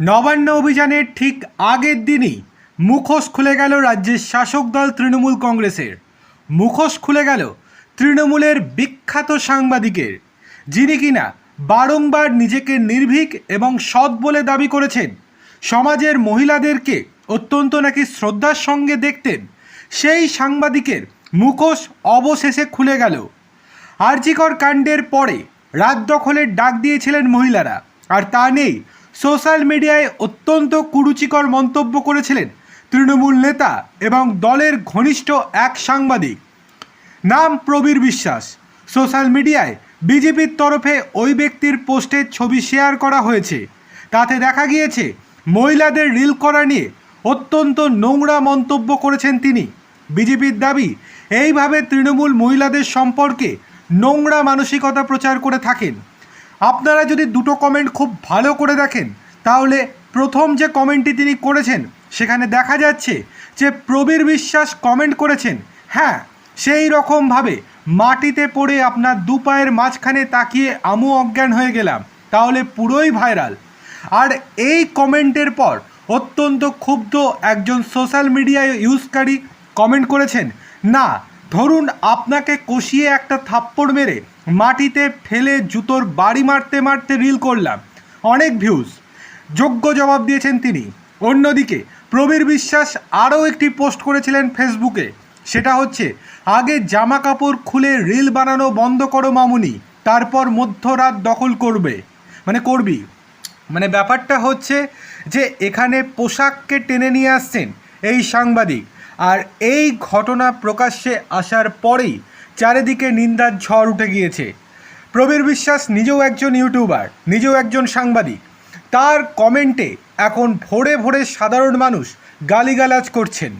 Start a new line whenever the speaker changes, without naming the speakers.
নবান্ন অভিযানের ঠিক আগের দিনই মুখোশ খুলে গেল রাজ্যের শাসক দল তৃণমূল কংগ্রেসের। মুখোশ খুলে গেল তৃণমূলের বিখ্যাত সাংবাদিকের, যিনি কিনা বারংবার নিজেকে নির্ভীক এবং সৎ বলে দাবি করেছেন। সমাজের মহিলাদেরকে অত্যন্ত নাকি শ্রদ্ধার সঙ্গে দেখতেন, সেই সাংবাদিকের মুখোশ অবশেষে খুলে গেল। আরজিকর কাণ্ডের পরে রাত দখলের ডাক দিয়েছিলেন মহিলারা, আর তা নেই সোশ্যাল মিডিয়ায় অত্যন্ত কুরুচিকর মন্তব্য করেছিলেন তৃণমূল নেতা এবং দলের ঘনিষ্ঠ এক সাংবাদিক। নাম প্রবীর বিশ্বাস। সোশ্যাল মিডিয়ায় বিজেপির তরফে ওই ব্যক্তির পোস্টের ছবি শেয়ার করা হয়েছে। তাতে দেখা গিয়েছে, মহিলাদের রিল করা নিয়ে অত্যন্ত নোংরা মন্তব্য করেছেন তিনি। বিজেপির দাবি, এইভাবে তৃণমূল মহিলাদের সম্পর্কে নোংরা মানসিকতা প্রচার করে থাকেন। আপনারা যদি দুটো কমেন্ট খুব ভালো করে দেখেন, তাহলে প্রথম যে কমেন্টটি তিনি করেছেন, সেখানে দেখা যাচ্ছে যে প্রবীর বিশ্বাস কমেন্ট করেছেন হ্যাঁ সেই রকমভাবে মাটিতে পড়ে আপনার দু পায়ের মাঝখানে তাকিয়ে আমু অজ্ঞান হয়ে গেলাম, তাহলে পুরোই ভাইরাল আর এই কমেন্টের পর অত্যন্ত ক্ষুব্ধ একজন সোশ্যাল মিডিয়ায় ইউজকারী কমেন্ট করেছেন, না ধরুন আপনাকে কষিয়ে একটা থাপ্পড় মেরে মাটিতে ফেলে জুতোর বাড়ি মারতে মারতে রিল করলাম। অনেক ভিউজ যোগ্য জবাব দিয়েছেন তিনি। অন্যদিকে প্রবীর বিশ্বাস আরও একটি পোস্ট করেছিলেন ফেসবুকে। সেটা হচ্ছে, আগে জামা কাপড় খুলে রিল বানানো বন্ধ করো মামুনি, তারপর মধ্যরাত দখল করবে। মানে করবি। মানে ব্যাপারটা হচ্ছে যে এখানে পোশাককে টেনে নিয়ে আসছেন এই সাংবাদিক। আর এই ঘটনা প্রকাশ্যে আসার পরেই চারিদিকে নিন্দার ঝড় উঠে গিয়েছে। প্রবীর বিশ্বাস নিজেও একজন ইউটিউবার, নিজেও একজন সাংবাদিক। তার কমেন্টে এখন ভোরে ভোরে সাধারণ মানুষ গালিগালাজ করছেন।